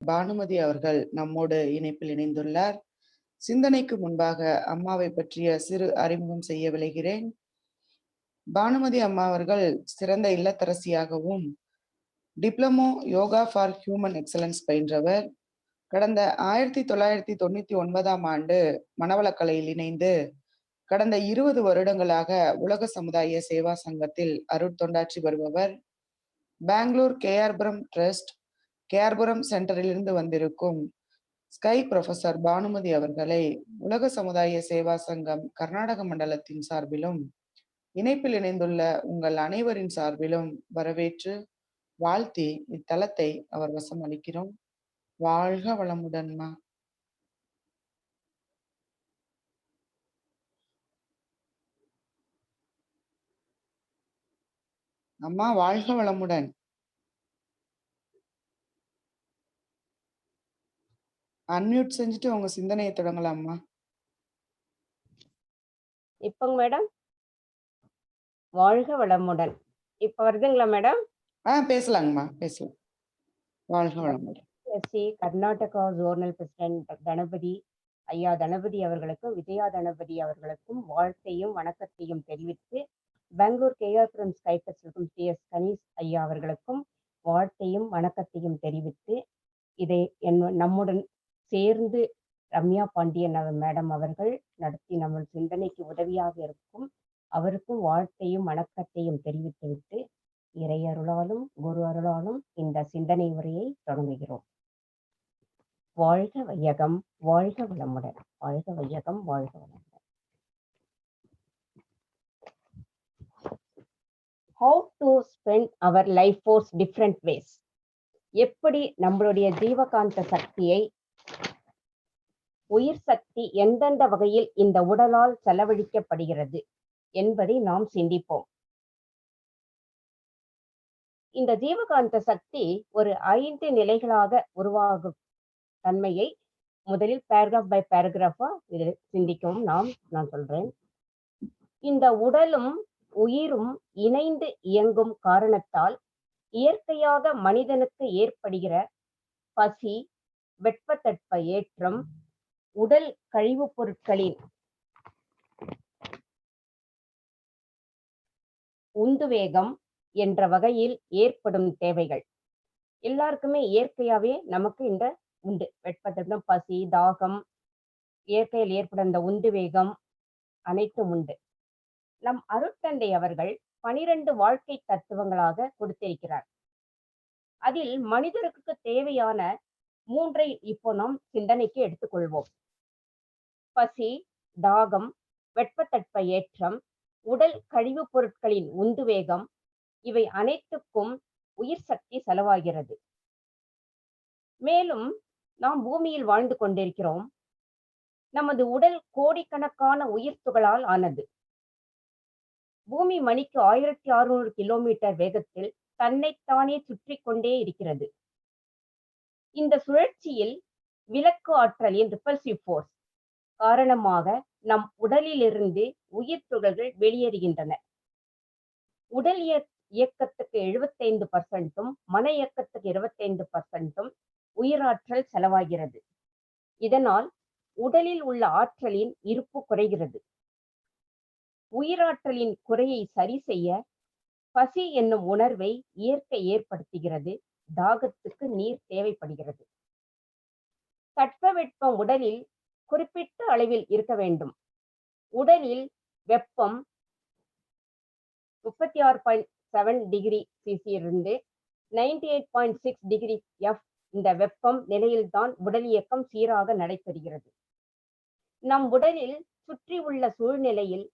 பானுமதி அவர்கள் நம்மோடு இணைப்பில் இணைந்துள்ளார். சிந்தனைக்கு முன்பாக அம்மாவை பற்றிய சிறு அறிமுகம் செய்ய விளைகிறேன். பானுமதி அம்மா அவர்கள் சிறந்த இல்லத்தரசியாகவும் diploma yoga for human excellence பயின்றவர். கடந்த ஆயிரத்தி தொள்ளாயிரத்தி தொண்ணூத்தி ஒன்பதாம் ஆண்டு மனவளக்கலையில் இணைந்து கடந்த இருபது வருடங்களாக உலக சமுதாய சேவா சங்கத்தில் அருட்தொண்டாற்றி வருபவர். பெங்களூர் கேஆர்புரம் ட்ரஸ்ட் கேர்புரம் சென்டரிலிருந்து வந்திருக்கும் ஸ்கை ப்ரொஃபசர் பானுமதி அவர்களை உலக சமுதாய சேவா சங்கம் கர்நாடக மண்டலத்தின் சார்பிலும் இணைப்பில் இணைந்துள்ள உங்கள் அனைவரின் சார்பிலும் வரவேற்று வாழ்த்தி இத்தலத்தை அவர் வசம் அளிக்கிறோம் வாழ்க வளமுடன்மா அம்மா வாழ்க வளமுடன். அன்மியூட் செஞ்சுட்டு உங்க சிந்தனையை தொடங்கலாம்மா. இப்போங்க மேடம். வாழ்க வளமுடன். இப்ப வருதுங்களா மேடம்? ஆ பேசலாங்கம்மா பேசலாம். வாழ்க வளமுடன். SC Karnataka zonal president Ganapathi ஐயா கணபதி அவர்களுக்கும் விஜயா கணபதி அவர்களுக்கும் வாழ்த்தையும் வணக்கத்தையும் தெரிவித்து பெங்களூர் கேஆர்புரம் ஸ்கைபஸ் இருக்கும் சி எஸ் கணேஷ் ஐயா அவர்களுக்கும் வாழ்த்தையும் வணக்கத்தையும் தெரிவித்து இதை என் நம்முடன் சேர்ந்து ரம்யா பாண்டியன் மேடம் அவர்கள் நடத்தி நம்ம சிந்தனைக்கு உதவியாக இருக்கும். அவருக்கும் வாழ்த்தையும் வணக்கத்தையும் தெரிவித்துவிட்டு இறையருளாலும் குரு அருளாலும் இந்த சிந்தனை உரையை தொடங்குகிறோம். வாழ்க வையகம் வாழ்க வளமுடன். வாழ்க வையகம் வாழ்க வளமுடன். How to spend our life force different ways எப்படி நம்மளுடைய ஜீவகாந்த சக்தியை உயிர் சக்தி எந்தெந்த வகையில் இந்த உடலால் செலவழிக்கப்படுகிறது என்பதை நாம் சிந்திப்போம். இந்த ஜீவகாந்த சக்தி ஒரு ஐந்து நிலைகளாக உருவாகும். தன்மையை முதலில் பேராகிராஃப் பை பேராகிராஃபா இதில் சிந்திக்கவும் நாம் நான் சொல்றேன். இந்த உடலும் உயிரும் இணைந்து இயங்கும் காரணத்தால் இயற்கையாக மனிதனுக்கு ஏற்படுகிற பசி வெப்பத்தட்ப ஏற்றம் உடல் கழிவுப் பொருட்களின் உந்துவேகம் என்ற வகையில் ஏற்படும் தேவைகள். எல்லாருக்குமே இயற்கையாவே நமக்கு இந்த உண்டு. வெப்பத்தட்டம் பசி தாகம் இயற்கையில் ஏற்படும் இந்த உந்துவேகம் அனைத்தும் உண்டு. நம் அருட்தந்தை அவர்கள் பனிரெண்டு வாழ்க்கை தத்துவங்களாக கொடுத்திருக்கிறார். அதில் மனிதருக்கு தேவையான மூன்றை இப்போ நாம் சிந்தனைக்கு எடுத்துக்கொள்வோம். பசி தாகம் வெட்பத்தட்ப ஏற்றம் உடல் கழிவுப் பொருட்களின் உந்துவேகம் இவை அனைத்துக்கும் உயிர் சக்தி செலவாகிறது. மேலும் நாம் பூமியில் வாழ்ந்து கொண்டிருக்கிறோம். நமது உடல் கோடிக்கணக்கான உயிர் துகளால் ஆனது. பூமி மணிக்கு ஆயிரத்தி அறுநூறு கிலோமீட்டர் வேகத்தில் தன்னைத்தானே சுற்றி கொண்டே இருக்கிறது. இந்த சுழற்சியில் விலக்கு ஆற்றலின் ரிப்பல்சிவ் ஃபோர்ஸ் காரணமாக நம் உடலிலிருந்து உயிர் துகள்கள் வெளியேறுகின்றன. உடல் இயக்கத்துக்கு எழுபத்தைந்து பர்சன்ட்டும் மன இயக்கத்துக்கு இருபத்தைந்து பர்சன்ட்டும் உயிராற்றல் செலவாகிறது. இதனால் உடலில் உள்ள ஆற்றலின் இருப்பு குறைகிறது. உயிராற்றலின் குறையை சரி செய்ய பசி என்னும் உணர்வை இயற்கை ஏற்படுத்துகிறது. தாகத்துக்கு நீர் தேவைப்படுகிறது. தட்பவெட்பம் உடலில் குறிப்பிட்ட அளவில் இருக்க வேண்டும். உடலில் வெப்பம் முப்பத்தி ஆறு point seven degree சிசியிலிருந்து ninety eight point six degree F இந்த வெப்பம் நிலையில்தான் உடல் இயக்கம் சீராக நடைபெறுகிறது. நம் உடலில் சுற்றி உள்ள சூழ்நிலையில்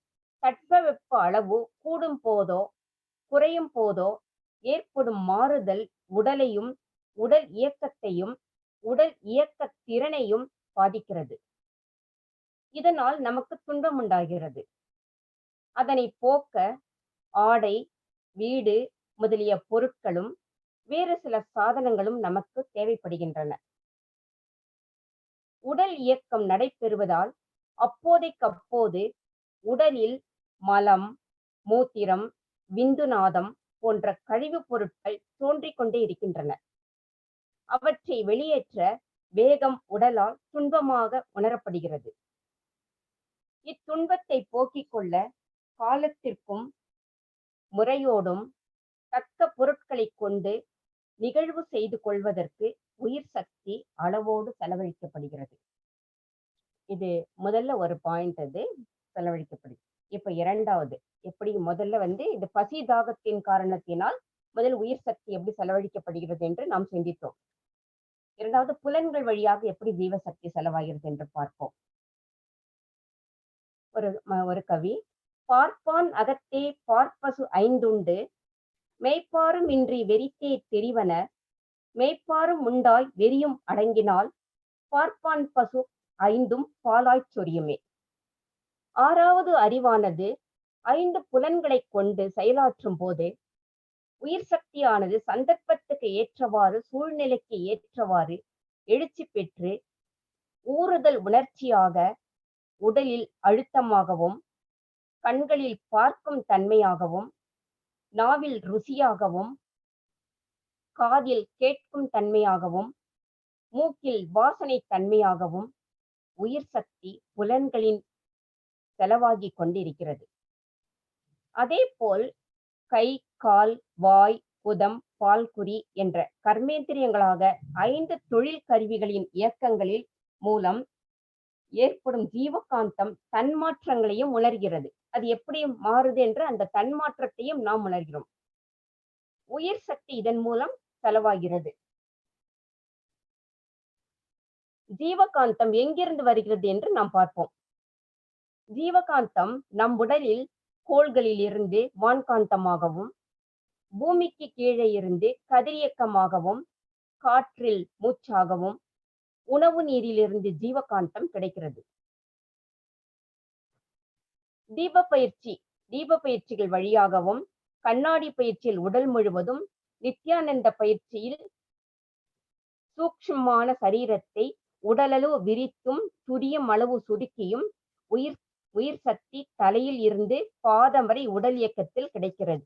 தட்பவெப்ப அளவு கூடும் போதோ குறையும் போதோ ஏற்படும் மாறுதல் உடலையும் உடல் இயக்கத்தையும் உடல் இயக்க திறனையும் பாதிக்கிறது. இதனால் நமக்கு துன்பம் உண்டாகிறது. அதனை போக்க ஆடை வீடு முதலிய பொருட்களும் வேறு சில சாதனங்களும் நமக்கு தேவைப்படுகின்றன. உடல் இயக்கம் நடைபெறுவதால் அப்போதைக்கப்போது உடலில் மலம் மூத்திரம் விந்துநாதம் போன்ற கழிவுப் பொருட்கள் தோன்றிக் கொண்டே இருக்கின்றன. அவற்றை வெளியேற்ற வேகம் உடலால் துன்பமாக உணரப்படுகிறது. இத்துன்பத்தை போக்கிக் கொள்ள காலத்திற்கும் முறையோடும் தக்க பொருட்களை கொண்டு நிகழ்வு செய்து கொள்வதற்கு உயிர் சக்தி அளவோடு செலவழிக்கப்படுகிறது. இது முதல்ல ஒரு பாயிண்ட் அது செலவழிக்கப்படுது இப்ப இரண்டாவது எப்படி முதல்ல வந்து இது பசி தாகத்தின் காரணத்தினால் முதல் உயிர் சக்தி எப்படி செலவழிக்கப்படுகிறது என்று நாம் சிந்தித்தோம். இரண்டாவது புலன்கள் வழியாக எப்படி ஜீவசக்தி செலவாகிறது என்று பார்ப்போம். ஒரு ஒரு கவி. பார்ப்பான் அகத்தே பார்ப்பசு ஐந்துண்டு. மெய்ப்பாரும் இன்றி வெறித்தே தெரிவன. மெய்ப்பாரும் உண்டாய் வெறியும் அடங்கினால். பார்ப்பான் பசு ஐந்தும் பாலாய்ச் சொரியுமே. ஆறாவது அறிவானது. ஐந்து புலன்களைக் கொண்டு செயலாற்றும் போது. உயிர் சக்தியானது சந்தர்ப்பத்துக்கு ஏற்றவாறு சூழ்நிலைக்கு ஏற்றவாறு எழுச்சி பெற்று ஊறுதல் உணர்ச்சியாக உடலில் அழுத்தமாகவும் கண்களில் பார்க்கும் தன்மையாகவும் நாவில் ருசியாகவும் காதில் கேட்கும் தன்மையாகவும் மூக்கில் வாசனை தன்மையாகவும் உயிர் சக்தி புலன்களின் செலவாகி கொண்டிருக்கிறது. அதேபோல் கை கால் வாய் புதம் பால்குறி என்ற கர்மேந்திரியங்களாக ஐந்து தொழில் கருவிகளின் இயக்கங்களில் மூலம் ஏற்படும் ஜீவகாந்தம் தன்மாற்றங்களையும் உணர்கிறது. அது எப்படி மாறுது என்று அந்த தன்மாற்றத்தையும் நாம் உணர்கிறோம். உயிர் சக்தி இதன் மூலம் செலவாகிறது. ஜீவகாந்தம் எங்கிருந்து வருகிறது என்று நாம் பார்ப்போம். ஜீவகாந்தம் நம் உடலில் கோள்களில் இருந்து வான்காந்தமாகவும் பூமிக்கு கீழே இருந்து கதிரியக்கமாகவும் காற்றில் மூச்சாகவும் உணவு நீரிலிருந்து ஜீவகாந்தம் கிடைக்கிறது. தீப பயிற்சி தீப பயிற்சிகள் வழியாகவும் கண்ணாடி பயிற்சியில் உடல் முழுவதும் நித்யானந்த பயிற்சியில் சூக்ஷ்மமான சரீரத்தை உடலளவு விரித்தும் துரியம் அளவு சுருக்கியும் உயிர் உயிர் சக்தி தலையில் இருந்து பாதம் வரை உடல் இயக்கத்தில் கிடைக்கிறது.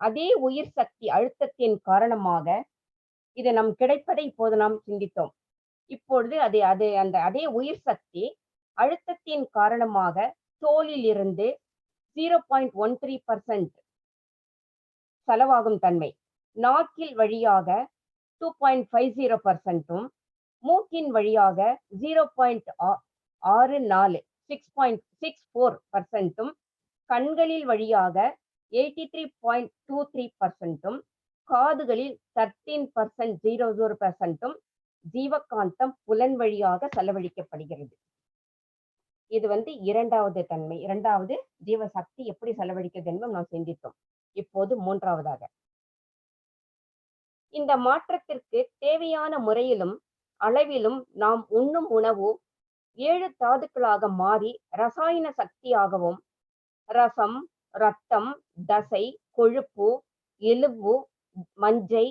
அதே உயிர் சக்தி அழுத்தத்தின் காரணமாக இது நம் கிடைப்பதை இப்போது நாம் சிந்தித்தோம். இப்பொழுது அது அது அந்த அதே உயிர் சக்தி அழுத்தத்தின் காரணமாக தோலில் இருந்து zero point one three percent செலவாகும் தன்மை. நாக்கில் வழியாக டூ பாயிண்ட் ஃபைவ் ஜீரோ பர்சன்ட்டும் மூக்கின் வழியாக ஜீரோ பாயிண்ட் ஆறு நாலு சிக்ஸ் பாயிண்ட் சிக்ஸ் ஃபோர் பர்சன்ட்டும் கண்களில் வழியாக eighty three point two three பர்சன்ட்டும் காதுகளில் தர்டீன் பர்சன்ட் ஜீரோ ஜீரோ பர்சன்ட்டும் ஜீவகாந்தம் புலன் வழியாக செலவழிக்கப்படுகிறது. இது வந்து இரண்டாவது தன்மை. இரண்டாவது ஜீவசக்தி எப்படி செலவழிக்கிறது என்பதும் நாம் சிந்தித்தோம். இப்போது மூன்றாவதாக. இந்த மாற்றத்திற்கு தேவையான முறையிலும் அளவிலும் நாம் உண்ணும் உணவு ஏழு தாதுக்களாக மாறி ரசாயன சக்தியாகவும் ரசம் ரத்தம் தசை கொழுப்பு எலும்பு மஞ்சை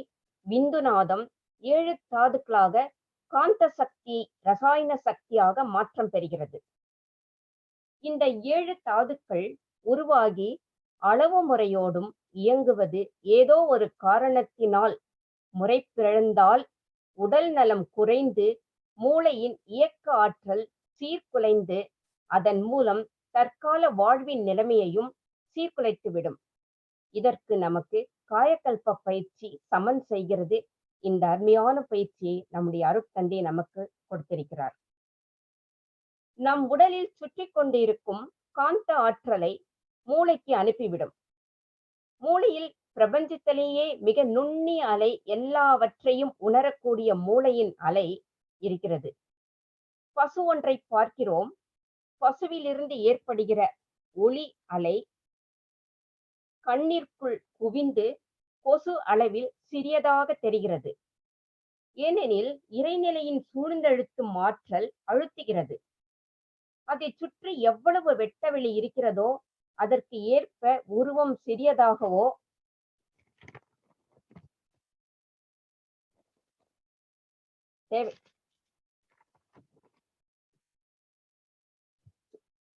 விந்துநாதம் ஏழு தாதுக்களாக காந்த சக்தி ரசாயன சக்தியாக மாற்றம் பெறுகிறது. இந்த ஏழு தாதுக்கள் உருவாகி அளவு முறையோடும் இயங்குவது ஏதோ ஒரு காரணத்தினால் முறை பிறந்தால் உடல் நலம் குறைந்து மூளையின் இயக்க ஆற்றல் சீர்குலைந்து அதன் மூலம் தற்கால வாழ்வின் நிலைமையையும் சீர்குலைத்துவிடும். இதற்கு நமக்கு காயக்கல்ப பயிற்சி சமன் செய்கிறது. இந்த அருமையான பயிற்சியை நம்முடைய அருட்தந்தை நமக்கு கொடுத்திருக்கிறார். நம் உடலில் சுற்றி கொண்டிருக்கும் காந்த ஆற்றலை மூளைக்கு அனுப்பிவிடும். மூளையில் பிரபஞ்சத்திலேயே மிக நுண்ணிய அலை எல்லாவற்றையும் உணரக்கூடிய மூளையின் அலை இருக்கிறது. பசு ஒன்றை பார்க்கிறோம். பசுவிலிருந்து ஏற்படுகிற ஒளி அலை கண்ணிற்குள் குவிந்து கொசு அளவில் சிறியதாக தெரிகிறது. ஏனெனில் இறைநிலையின் சூழ்ந்தழுத்தும் ஆற்றல் அழுத்துகிறது. அதை சுற்றி எவ்வளவு வெட்டவெளி இருக்கிறதோ அதற்கு ஏற்ப உருவம் சிறியதாகவோ தேவை.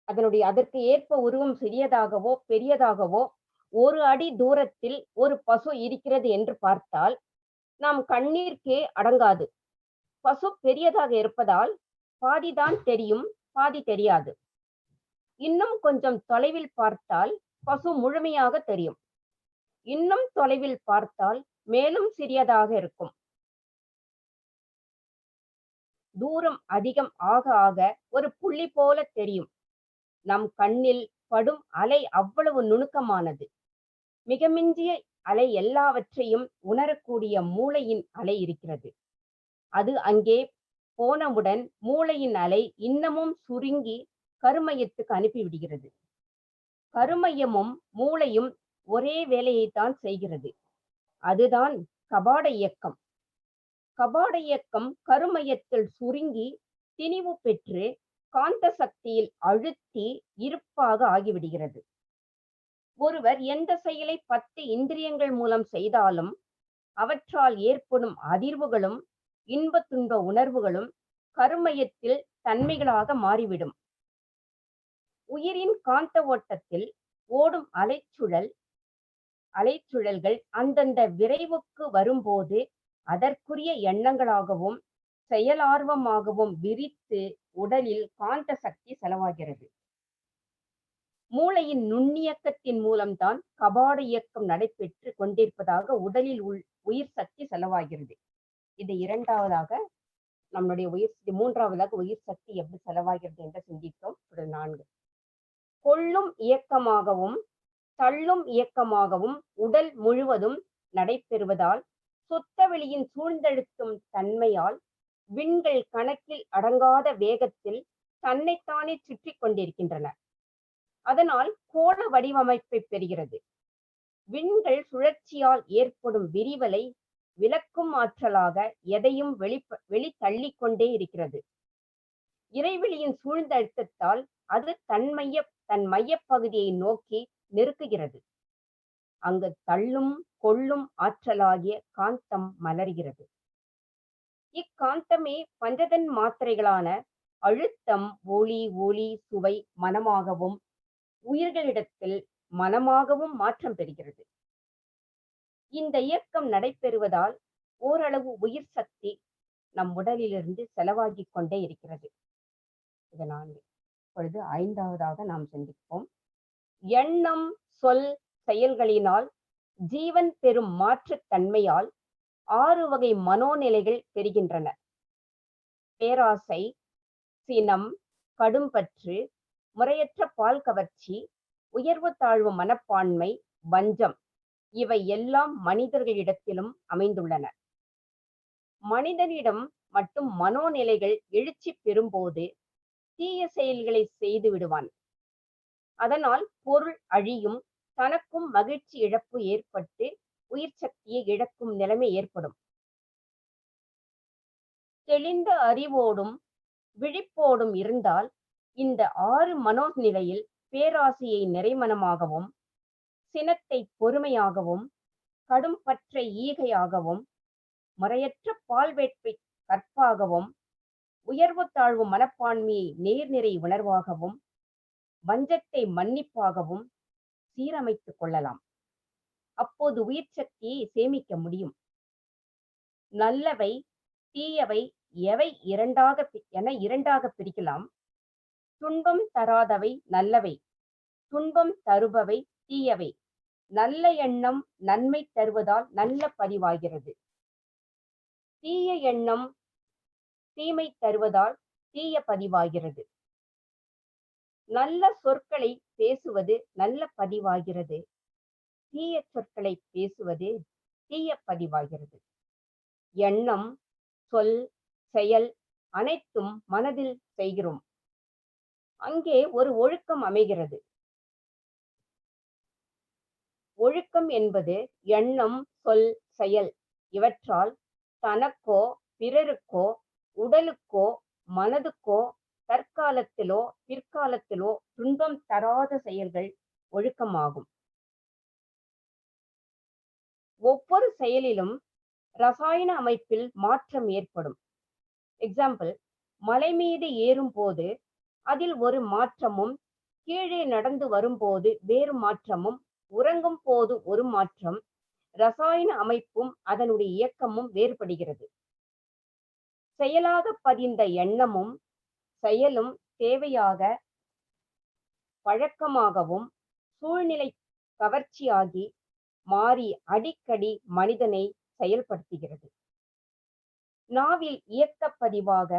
அதனுடைய அதற்கு ஏற்ப உருவம் சிறியதாகவோ பெரியதாகவோ ஒரு அடி தூரத்தில் ஒரு பசு இருக்கிறது என்று பார்த்தால் நாம் கண்ணீர்க்கே அடங்காது. பசு பெரியதாக இருப்பதால் பாதிதான் தெரியும் பாதி தெரியாது. இன்னும் கொஞ்சம் தொலைவில் பார்த்தால் பசு முழுமையாக தெரியும். இன்னும் தொலைவில் பார்த்தால் மேலும் சிறியதாக இருக்கும். தூரம் அதிகம் ஆக ஆக ஒரு புள்ளி போல தெரியும். நம் கண்ணில் படும் அலை அவ்வளவு நுணுக்கமானது. மிக மிஞ்சிய அலை எல்லாவற்றையும் உணரக்கூடிய மூளையின் அலை இருக்கிறது. அது அங்கே போனவுடன் மூளையின் அலை இன்னமும் சுருங்கி கருமையத்துக்கு அனுப்பிவிடுகிறது கருமையமும் மூளையும் ஒரே வேலையைத்தான் செய்கிறது. அதுதான் கபாட இயக்கம். கபாட இயக்கம் கருமையத்தில் சுருங்கி திணிவு பெற்று காந்த சக்தியில் அழுத்தி இருப்பாக ஆகிவிடுகிறது. ஒருவர் எந்த செயலை பத்து இந்திரியங்கள் மூலம் செய்தாலும் அவற்றால் ஏற்படும் அதிர்வுகளும் இன்ப துன்ப உணர்வுகளும் கருமயத்தில் தன்மைகளாக மாறிவிடும். உயிரின் காந்த ஓட்டத்தில் ஓடும் அலைச்சுழல் அலைச்சுழல்கள் அந்தந்த விரைவுக்கு வரும்போது அதற்குரிய எண்ணங்களாகவும் செயலார்வமாகவும் விரித்து உடலில் காந்த சக்தி செலவாகிறது. மூளையின் நுண்ணியக்கத்தின் மூலம்தான் கபாட இயக்கம் நடைபெற்று கொண்டிருப்பதாக உடலில் உள் உயிர் சக்தி செலவாகிறது. இது இரண்டாவதாக நம்முடைய உயிர் சக்தி மூன்றாவதாக உயிர் சக்தி எப்படி செலவாகிறது என்று சிந்தித்தோம். நான்கு. கொள்ளும் இயக்கமாகவும் தள்ளும் இயக்கமாகவும் உடல் முழுவதும் நடைபெறுவதால் சுத்த வெளியின் சூழ்ந்தெழுத்தும் தன்மையால் விண்கள் கணக்கில் அடங்காத வேகத்தில் தன்னைத்தானே சுற்றி கொண்டிருக்கின்றன. அதனால் கோள வடிவமைப்பை பெறுகிறது. விண்கள் சுழற்சியால் ஏற்படும் விரிவலை விளக்கும் ஆற்றலாக எதையும் வெளி வெளி தள்ளிக்கொண்டே இருக்கிறது. இறைவெளியின் சூழ்ந்த அழுத்தத்தால் அது தன் மைய தன் மையப்பகுதியை நோக்கி நெருக்குகிறது. அங்கு தள்ளும் கொள்ளும் ஆற்றலாகிய காந்தம் மலர்கிறது. இக்காந்தமே பஞ்சதன் மாத்திரைகளான அழுத்தம் ஒளி ஒளி சுவை மனமாகவும் உயிர்களிடத்தில் மனமாகவும் மாற்றம் பெறுகிறது. இந்த இயக்கம் நடைபெறுவதால் ஓரளவு உயிர் சக்தி நம் உடலிலிருந்து செலவாகி கொண்டே இருக்கிறது. இது நான்கு இப்பொழுது ஐந்தாவதாக நாம் சிந்திப்போம். எண்ணம் சொல் செயல்களினால் ஜீவன் பெறும் மாற்றுத் தன்மையால் ஆறு வகை மனோநிலைகள் பெறுகின்றன. பேராசை சினம் கடும்பற்று முறையற்ற பால் கவர்ச்சி உயர்வு தாழ்வு மனப்பான்மை வஞ்சம் இவை எல்லாம் மனிதர்களிடத்திலும் அமைந்துள்ளன. மனிதனிடம் மட்டும் மனோநிலைகள் எழுச்சி பெறும்போது தீய செயல்களை செய்து விடுவான். அதனால் பொருள் அழியும் தனக்கும் மகிழ்ச்சி இழப்பு ஏற்பட்டு உயிர் சக்தியை இழக்கும் நிலைமை ஏற்படும். தெளிந்த அறிவோடும் விழிப்போடும் இருந்தால் இந்த ஆறு மனோநிலையில் பேராசையை நிறைமனமாகவும் சினத்தை பொறுமையாகவும் கடும் பற்றை ஈகையாகவும் முறையற்ற பால்வேட்பை கற்பாகவும் உயர்வு தாழ்வு மனப்பான்மையை நேர்நிறை உணர்வாகவும் வஞ்சத்தை மன்னிப்பாகவும் சீரமைத்துக் கொள்ளலாம். அப்போது உயிர் சக்தியை சேமிக்க முடியும். நல்லவை தீயவை எவை இரண்டாக என இரண்டாக பிரிக்கலாம். துன்பம் தராதவை நல்லவை. துன்பம் தருபவை தீயவை. நல்ல எண்ணம் நன்மை தருவதால் நல்ல பதிவாகிறது. தீய எண்ணம் தீமை தருவதால் தீய பதிவாகிறது. நல்ல சொற்களை பேசுவது நல்ல பதிவாகிறது. தீய சொற்களை பேசுவது தீய பதிவாகிறது. எண்ணம் சொல் செயல் அனைத்தும் மனதில் செய்கிறோம். அங்கே ஒரு ஒழுக்கம் அமைகிறது. ஒழுக்கம் என்பது எண்ணம் சொல் செயல் இவற்றால் தனக்கோ பிறருக்கோ உடலுக்கோ மனதுக்கோ தற்காலத்திலோ பிற்காலத்திலோ துன்பம் தராத செயல்கள் ஒழுக்கமாகும். ஒவ்வொரு செயலிலும் ரசாயன அமைப்பில் மாற்றம் ஏற்படும். எக்ஸாம்பிள் மலை மீது ஏறும்போது அதில் ஒரு மாற்றமும் கீழே நடந்து வரும்போது வேறு மாற்றமும் உறங்கும் போது ஒரு மாற்றம் ரசாயன அமைப்பும் அதனுடைய இயக்கமும் வேறுபடுகிறது. செயலாக பதிந்த எண்ணமும் செயலும் தேவையாக பழக்கமாகவும் சூழ்நிலை கவர்ச்சியாகி மாறி அடிக்கடி மனிதனை செயல்படுத்துகிறது. நாவில் இயக்க பதிவாக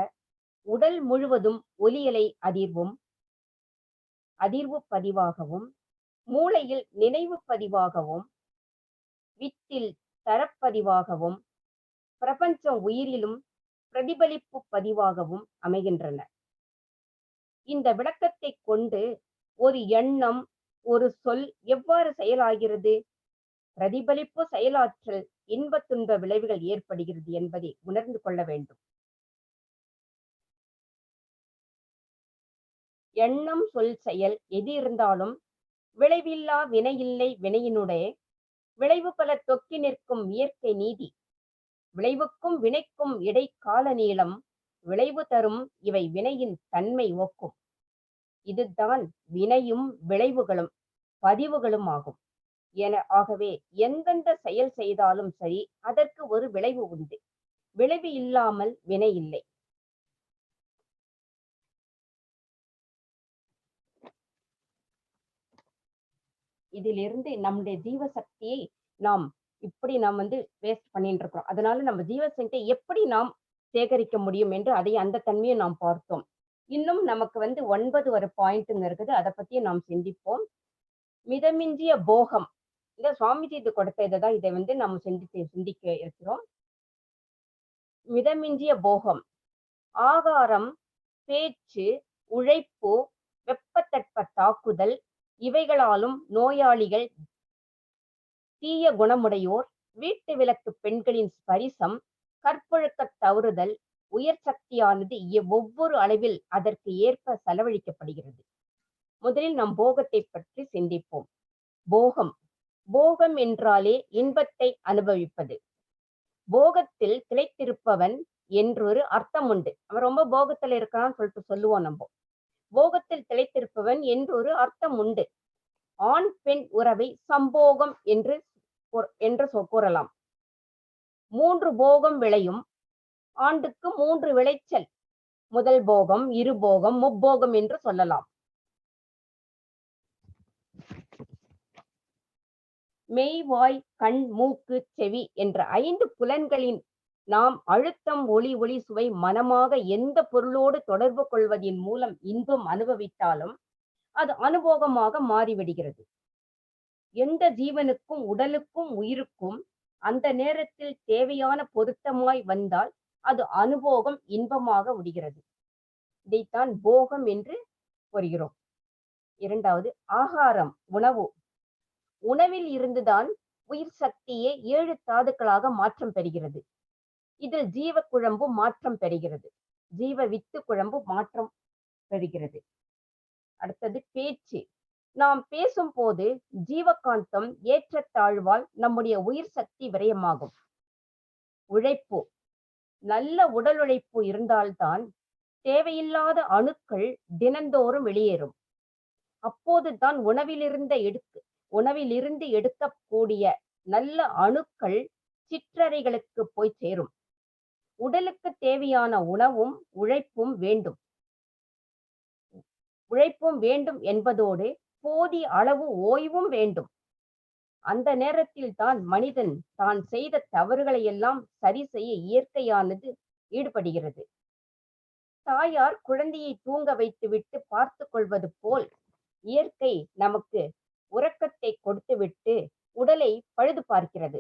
உடல் முழுவதும் ஒலியலை அதிர்வும். அதிர்வு பதிவாகவும் மூளையில் நினைவு பதிவாகவும் வித்தில் தரப்பதிவாகவும் பிரபஞ்சம் உயிரிலும் பிரதிபலிப்பு பதிவாகவும் அமைகின்றன. இந்த விளக்கத்தை கொண்டு ஒரு எண்ணம் ஒரு சொல் எவ்வாறு செயலாகிறது? பிரதிபலிப்பு செயலாற்றல் இன்ப துன்ப விளைவுகள் ஏற்படுகிறது என்பதை உணர்ந்து கொள்ள வேண்டும். எண்ணம் சொல் செயல் எது இருந்தாலும் விளைவில்லா வினையில்லை வினையினுடைய விளைவு பல தொக்கி நிற்கும் இயற்கை நீதி. விளைவுக்கும் வினைக்கும் இடைக்கால நீளம் விளைவு தரும் இவை வினையின் தன்மை ஒக்கும். இதுதான் வினையும் விளைவுகளும் பதிவுகளும் ஆகும். என ஆகவே எந்தெந்த செயல் செய்தாலும் சரி அதற்கு ஒரு விளைவு உண்டு. விளைவு இல்லாமல் வினை இல்லை. இதிலிருந்து நம்முடைய ஜீவ சக்தியை நாம் இப்படி நாம் வந்து வேஸ்ட் பண்ணிட்டு இருக்கிறோம். அதனால நம்ம ஜீவ சக்தியை எப்படி நாம் சேகரிக்க முடியும் என்று அதை அந்த தன்மையை நாம் பார்த்தோம். இன்னும் நமக்கு வந்து ஒன்பது ஒரு பாயிண்ட்டுங்க இருக்குது. அதை பத்தி நாம் சிந்திப்போம். மிதமிஞ்சிய போகம். இந்த சுவாமிஜி இது கொடுத்த இதை தான் இதை வந்து நாம் சிந்தித்து சிந்திக்க இருக்கிறோம். மிதமிஞ்சிய போகம். ஆகாரம் பேச்சு உழைப்பு வெப்பத்தட்ப தாக்குதல் இவைகளாலும் நோயாளிகள் தீய குணமுடையோர் வீட்டு விளக்கு பெண்களின் ஸ்பரிசம் கற்பொழுக்க தவறுதல் உயர் சக்தியானது ஒவ்வொரு அளவில் அதற்கு ஏற்ப செலவழிக்கப்படுகிறது. முதலில் நாம் போகத்தை பற்றி சிந்திப்போம். போகம். போகம் என்றாலே இன்பத்தை அனுபவிப்பது. போகத்தில் திளைத்திருப்பவன் என்றொரு அர்த்தம் உண்டு. அவன் ரொம்ப போகத்துல இருக்கான்னு சொல்லிட்டு சொல்லுவோம் நம்ம. போகத்தில் திளைத்திருப்பவன் என்றொரு அர்த்தம் உண்டு. ஆண் பெண் உறவை சம்போகம் என்று என்று சொ- கூறலாம். மூன்று போகம் விளையும். ஆண்டுக்கு மூன்று விளைச்சல். முதல் போகம் இரு போகம் முப்போகம் என்று சொல்லலாம். மெய் வாய் கண் மூக்கு செவி என்ற ஐந்து புலன்களின் நாம் அழுத்தம் ஒளி ஒளி சுவை மனமாக எந்த பொருளோடு தொடர்பு கொள்வதின் மூலம் இன்பம் அனுபவித்தாலும் அது அனுபோகமாக மாறிவிடுகிறது. எந்த ஜீவனுக்கும் உடலுக்கும் உயிருக்கும் அந்த நேரத்தில் தேவையான பொருத்தமாய் வந்தால் அது அனுபோகம் இன்பமாக விடுகிறது. இதைத்தான் போகம் என்று கூறுகிறோம். இரண்டாவது ஆகாரம் உணவு. உணவில் இருந்துதான் உயிர் சக்தியே ஏழு தாதுக்களாக மாற்றம் பெறுகிறது. இதில் ஜீவ குழம்பு மாற்றம் பெறுகிறது. ஜீவ வித்து குழம்பு மாற்றம் பெறுகிறது. அடுத்தது பேச்சு. நாம் பேசும் போது ஜீவகாந்தம் ஏற்றத்தாழ்வால் நம்முடைய உயிர் சக்தி விரயமாகும். உழைப்பு. நல்ல உடல் உழைப்பு இருந்தால்தான் தேவையில்லாத அணுக்கள் தினந்தோறும் வெளியேறும். அப்போதுதான் உணவிலிருந்த எடுக்க உணவிலிருந்து எடுக்கக்கூடிய நல்ல அணுக்கள் சிற்றறைகளுக்கு போய் சேரும். உடலுக்கு தேவையான உணவும் உழைப்பும் வேண்டும். உழைப்பும் வேண்டும் என்பதோடு போதிய அளவு ஓய்வும் வேண்டும். அந்த நேரத்தில் தான் மனிதன் தான் செய்த தவறுகளை எல்லாம் சரி செய்ய இயற்கையானது ஈடுபடுகிறது. தாயார் குழந்தையை தூங்க வைத்துவிட்டு பார்த்து கொள்வது போல் இயற்கை நமக்கு உறக்கத்தை கொடுத்துவிட்டு உடலை பழுது பார்க்கிறது.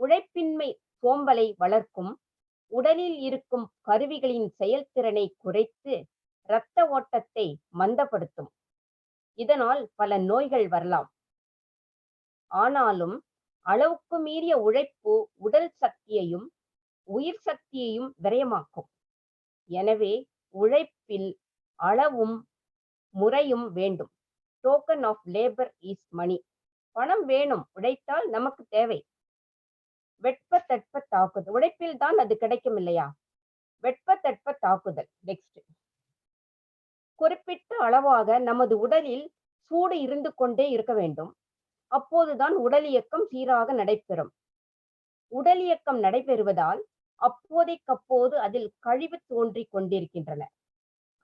உழைப்பின்மை சோம்பலை வளர்க்கும் உடலில் இருக்கும் கருவிகளின் செயல்திறனை குறைத்து இரத்த ஓட்டத்தை மந்தப்படுத்தும். இதனால் பல நோய்கள் வரலாம். ஆனாலும் அளவுக்கு மீறிய உழைப்பு உடல் சக்தியையும் உயிர் சக்தியையும் விரயமாக்கும். எனவே உழைப்பில் அளவும் முறையும் வேண்டும். Token of labour is money பணம் வேணும். உழைத்தால் நமக்கு தேவை. வெட்ப தட்ப தாக்குதல். உழைப்பில் தான் அது கிடைக்கும் இல்லையா? வெட்ப தட்ப தாக்குதல். நெக்ஸ்ட் குறிப்பிட்ட அளவாக நமது உடலில் சூடு இருந்து கொண்டே இருக்க வேண்டும். அப்போதுதான் உடல் இயக்கம் சீராக நடைபெறும். உடல் இயக்கம் நடைபெறுவதால் அப்போதைக்கப்போது அதில் கழிவு தோன்றிக் கொண்டிருக்கின்றன.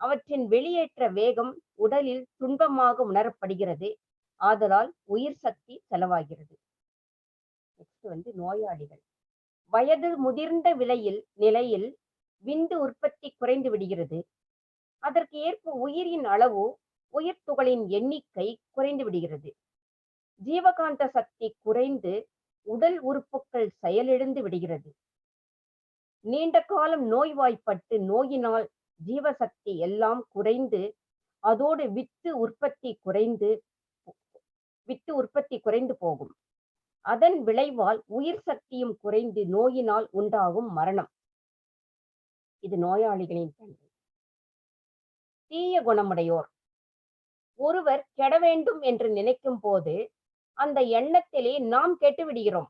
அவற்றின் வெளியேற்ற வேகம் உடலில் துன்பமாக உணரப்படுகிறது. ஆதலால் உயிர் சக்தி செலவாகிறது. நெக்ஸ்ட் வந்து நோயாளிகள். வயது முதிர்ந்த விலையில் நிலையில் விந்து உற்பத்தி குறைந்து விடுகிறது. அதற்கு ஏற்ப உயிரின் அளவு உயிர் துகளின் எண்ணிக்கை குறைந்து விடுகிறது. ஜீவகாந்த சக்தி குறைந்து உடல் உறுப்புகள் செயலிழந்து விடுகிறது. நீண்ட காலம் நோய்வாய்ப்பட்டு நோயினால் ஜீவசக்தி எல்லாம் குறைந்து அதோடு வித்து உற்பத்தி குறைந்து வித்து உற்பத்தி குறைந்து போகும். அதன் விளைவால் உயிர் சக்தியும் குறைந்து நோயினால் உண்டாகும் மரணம். இது நோயாளிகளின் தன்மை தீய குணமுடையோர். ஒருவர் கெட வேண்டும் என்று நினைக்கும் போது அந்த எண்ணத்திலே நாம் கெட்டு விடுகிறோம்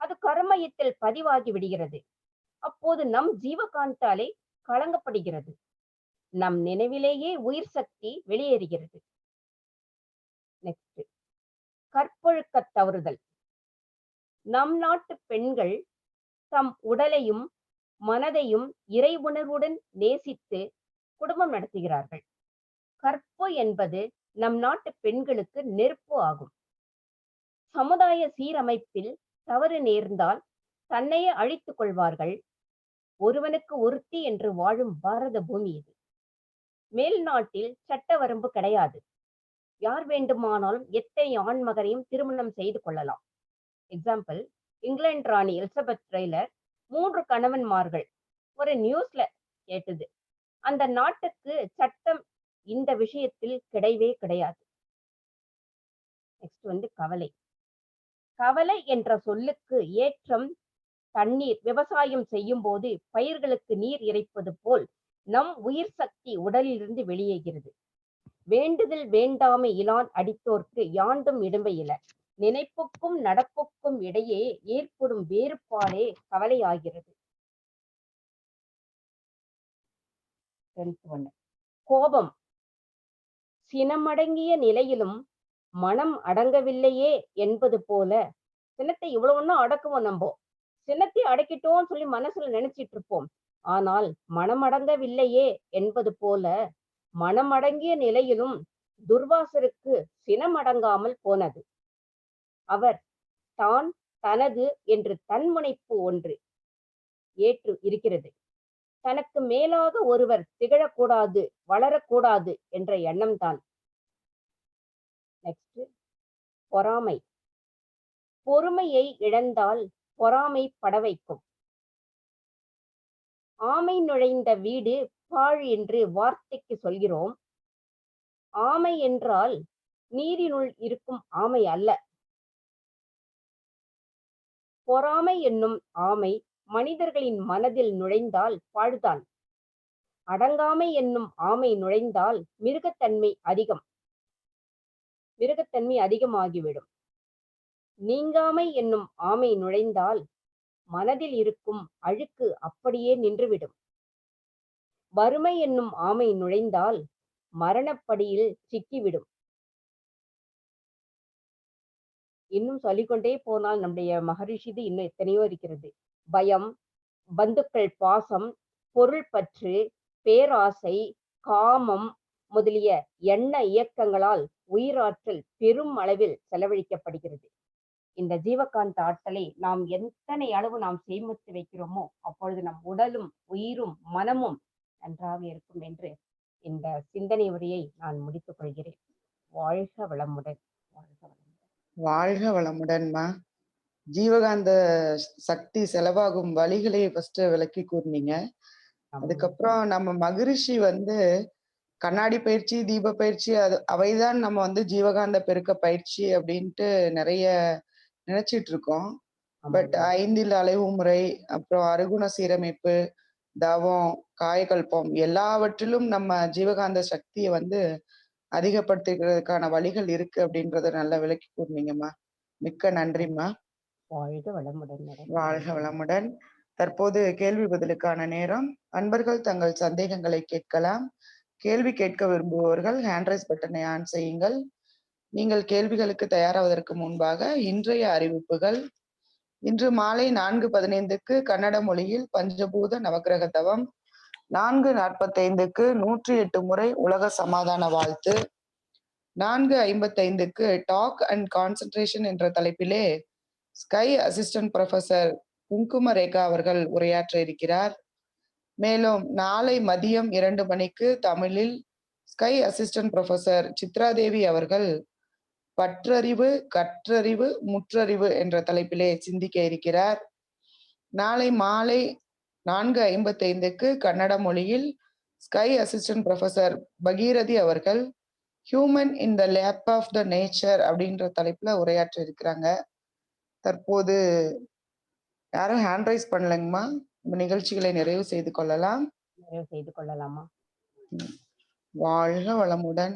அது கர்மயத்தில் பதிவாகி விடுகிறது. அப்போது நம் ஜீவகாந்தாலே கலங்கப்படுகிறது. நம் நினைவிலேயே உயிர் சக்தி வெளியேறுகிறது. நெக்ஸ்ட் கற்பொழுக்க தவறுதல். நம் நாட்டு பெண்கள் தம் உடலையும் மனதையும் இறை உணர்வுடன் நேசித்து குடும்பம் நடத்துகிறார்கள். கற்பு என்பது நம் நாட்டு பெண்களுக்கு நெருப்பு ஆகும். சமுதாய சீரமைப்பில் தவறு நேர்ந்தால் தன்னையே அழித்துக் கொள்வார்கள். ஒருவனுக்கு ஒருத்தி என்று வாழும் பாரத பூமி இது. மேல் நாட்டில் சட்ட வரம்பு கிடையாது. யார் வேண்டுமானாலும் எத்தனை ஆண்மகனையும் திருமணம் செய்து கொள்ளலாம். எக்ஸாம்பிள் இங்கிலாந்து ராணி எலிசபெத் ட்ரெய்லர் மூன்று கணவன்மார்கள். ஒரு நியூஸ்ல கேட்டது. அந்த நாட்டுக்கு சட்டம் இந்த விஷயத்தில் கிடையவே கிடையாது. நெக்ஸ்ட் வந்து கவலை. கவலை என்ற சொல்லுக்கு ஏற்றம் தண்ணீர் விவசாயம் செய்யும் போது பயிர்களுக்கு நீர் இறைப்பது போல் நம் உயிர் சக்தி உடலிலிருந்து வெளியேகிறது. வேண்டுதல் வேண்டாமை இலான் அடித்தோர்க்கு யாண்டும் இடும்பை இல. நினைப்புக்கும் நடப்புக்கும் இடையே ஏற்படும் வேறுபாடே கவலையாகிறது கோபம். சினமடங்கிய நிலையிலும் மனம் அடங்கவில்லையே என்பது போல சினத்தை இவ்வளவு ஒன்றும் அடக்குவோம் நம்ம. சினத்தை அடக்கிட்டோம்னு சொல்லி மனசுல நினைச்சிட்டு இருப்போம். ஆனால் மனம் அடங்கவில்லையே என்பது போல மனமடங்கிய நிலையிலும் துர்வாசருக்கு சினம் அடங்காமல் போனது. அவர் தான் தனது என்று தன்முனைப்பு ஒன்று ஏற்று இருக்கிறது. தனக்கு மேலாக ஒருவர் திகழக்கூடாது வளரக்கூடாது என்ற எண்ணம்தான். நெக்ஸ்ட் பொறாமை. பொறுமையை இழந்தால் பொறாமை பட வைக்கும். ஆமை நுழைந்த வீடு பாழ் என்று வார்த்தைக்கு சொல்கிறோம். ஆமை என்றால் நீரினுள் இருக்கும் ஆமை அல்ல. பொறாமை என்னும் ஆமை மனிதர்களின் மனதில் நுழைந்தால் பாழ்தான். அடங்காமை என்னும் ஆமை நுழைந்தால் மிருகத்தன்மை அதிகம். மிருகத்தன்மை அதிகமாகிவிடும். நீங்காமை என்னும் ஆமை நுழைந்தால் மனதில் இருக்கும் அழுக்கு அப்படியே நின்றுவிடும். வறுமை என்னும் ஆமை நுழைந்தால் மரணப்படியில் சிக்கிவிடும். இன்னும் சொல்லிக்கொண்டே போனால் நம்முடைய மகரிஷிது இன்னும் எத்தனையோ இருக்கிறது. பயம் பந்துக்கள் பாசம் பொருள் பற்று பேராசை காமம் முதலிய எண்ண இயக்கங்களால் உயிராற்றல் பெரும் அளவில் செலவழிக்கப்படுகிறது. இந்த ஜீவகாந்த ஆற்றலை நாம் எத்தனை அளவு நாம் சேமித்து வைக்கிறோமோ அப்பொழுது நம் உடலும் உயிரும் மனமும் நன்றாக இருக்கும் என்று இந்த சிந்தனை உரையை நான் முடித்துக் கொள்கிறேன். வாழ்க வளமுடன். வாழ்க வளமுடன். வாழ்க வளமுடன்மா. ஜீவகாந்த சக்தி செலவாகும் வழிகளை ஃபர்ஸ்ட் விளக்கி கூறினீங்க. அதுக்கப்புறம் நம்ம மகரிஷி வந்து கண்ணாடி பயிற்சி தீப பயிற்சி அது அவைதான் நம்ம வந்து ஜீவகாந்த பெருக்க பயிற்சி அப்படின்ட்டு நிறைய நினைச்சிட்டு இருக்கோம் பட் ஐந்தில் அலைவு முறை அப்புறம் அருகுண சீரமைப்பு தவம் காயகல்பம் எல்லாவற்றிலும் நம்ம ஜீவகாந்த சக்தியை வந்து அதிகப்படுத்திக்கிறதுக்கான வழிகள் இருக்கு அப்படின்றத நல்லா விளக்கி கூறினீங்கம்மா. மிக்க நன்றிம்மா. வாழ்க வளமுடன். வாழ்க வளமுடன். தற்போது கேள்வி பதிலுக்கான நேரம். அன்பர்கள் தங்கள் சந்தேகங்களை கேட்கலாம். கேள்வி கேட்க விரும்புபவர்கள் ஹேண்ட் ரைஸ் பட்டனை ஆன் செய்யுங்கள். நீங்கள் கேள்விகளுக்கு தயாராவதற்கு முன்பாக இன்றைய அறிவிப்புகள். இன்று மாலை நான்கு பதினைந்துக்கு கன்னட மொழியில் பஞ்சபூத நவக்கிரக தவம் நான்கு நாற்பத்தைந்துக்கு நூற்றி எட்டு முறை உலக சமாதான வாழ்த்து நான்கு ஐம்பத்தைந்துக்கு டாக் அண்ட் கான்சென்ட்ரேஷன் என்ற தலைப்பிலே ஸ்கை அசிஸ்டன்ட் ப்ரொஃபசர் குங்கும ரேகா அவர்கள் உரையாற்ற இருக்கிறார். மேலும் நாளை மதியம் இரண்டு மணிக்கு தமிழில் ஸ்கை அசிஸ்டன்ட் ப்ரொஃபசர் சித்ராதேவி அவர்கள் பற்றறிவு கற்றறிவு முற்றறிவு என்ற தலைப்பிலே சிந்திக்க இருக்கிறார். நாளை மாலை நான்கு ஐம்பத்தைந்துக்கு கன்னட மொழியில் ஸ்கை அசிஸ்டன்ட் ப்ரொஃபசர் பகீரதி அவர்கள் human in the lab of the nature அப்படின்ற தலைப்புல உரையாற்ற இருக்கிறாங்க. தற்போது யாரும் ஹேண்ட் ரைஸ் பண்ணலைங்கம்மா. நம்ம நிகழ்ச்சிகளை நிறைவு செய்து கொள்ளலாம். நிறைவு செய்து கொள்ளலாமா வாழ்க வளமுடன்.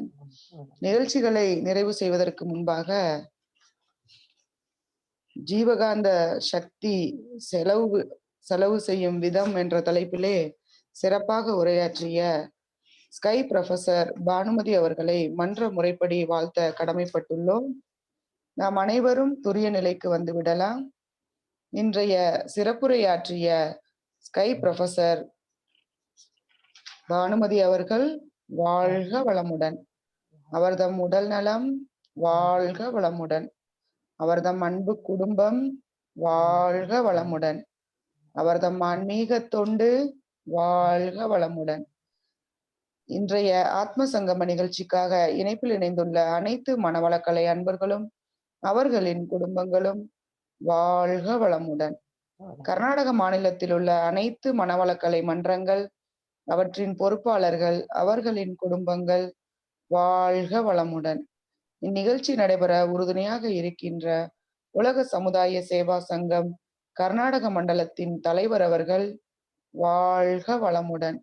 நிகழ்ச்சிகளை நிறைவு செய்வதற்கு முன்பாக ஜீவகாந்த சக்தி செலவு செலவு செய்யும் விதம் என்ற தலைப்பிலே சிறப்பாக உரையாற்றிய ஸ்கை ப்ரொஃபசர் பானுமதி அவர்களை மன்ற முறைப்படி வாழ்த்த கடமைப்பட்டுள்ளோம். நாம் அனைவரும் துரிய நிலைக்கு வந்து விடலாம். இன்றைய சிறப்புரையாற்றிய ஸ்கை ப்ரொஃபசர் பானுமதி அவர்கள் வாழ்க வளமுடன். அவர்தம் உடல் நலம் வாழ்க வளமுடன். அவர்தம் அன்பு குடும்பம் வாழ்க வளமுடன். அவர்தம் ஆன்மீக தொண்டு வாழ்க வளமுடன். இன்றைய ஆத்ம சங்கம நிகழ்ச்சிக்காக இணைப்பில் இணைந்துள்ள அனைத்து மனவளக்கலை அன்பர்களும் அவர்களின் குடும்பங்களும் வாழ்க வளமுடன். கர்நாடக மாநிலத்தில் உள்ள அனைத்து மனவளக்கலை மன்றங்கள் அவற்றின் பொறுப்பாளர்கள் அவர்களின் குடும்பங்கள் வாழ்க வளமுடன். இந்நிகழ்ச்சி நடைபெற உறுதுணையாக இருக்கின்ற உலக சமுதாய சேவா சங்கம் கர்நாடக மண்டலத்தின் தலைவர் அவர்கள் வாழ்க வளமுடன்.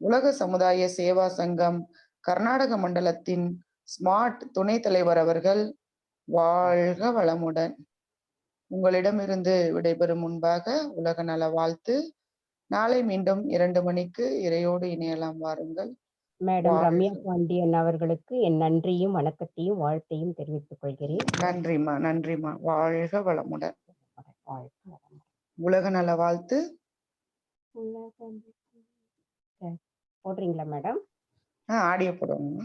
உலக சமுதாய சேவா சங்கம் கர்நாடக மண்டலத்தின் ஸ்மார்ட் துணைத் தலைவர் அவர்கள் வாழ்க வளமுடன். உங்களிடமிருந்து விடைபெறும் முன்பாக உலக நல வாழ்த்து நாளை மீண்டும் இரண்டு மணிக்கு இறையோடு இணையலாம் வாருங்கள். மேடம். ரம்யா பாண்டியன் அவர்களுக்கு என் நன்றியும் வணக்கத்தையும் வாழ்த்தையும் தெரிவித்துக் கொள்கிறேன். நன்றிம்மா நன்றிம்மா. வாழ்க வளமுடன். உலக நல வாழ்த்து. போடுறீங்களா மேடம்? ஆடியோ போடுவாங்க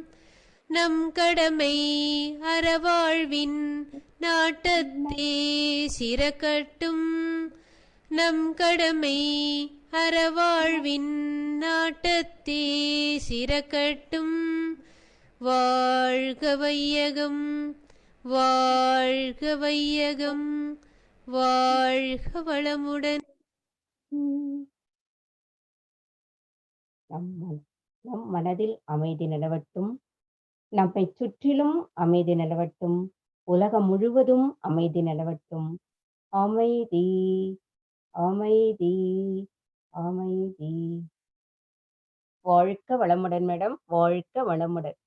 நம் கடமை அறவாழ்வின் நாட்டத்தே சிறக்கட்டும். நம் கடமை அறவாழ்வின் நாட்டத்தே சிறக்கட்டும். வாழ்க வையகம் வாழ்க வையகம் வாழ்க வளமுடன். நம் மனதில் அமைதி நிலவட்டும். நம்மை சுற்றிலும் அமைதி நிலவட்டும். உலகம் முழுவதும் அமைதி நிலவட்டும். அமைதி அமைதி அமைதி. வாழ்க்க வளமுடன் மேடம். வாழ்க்க வளமுடன்.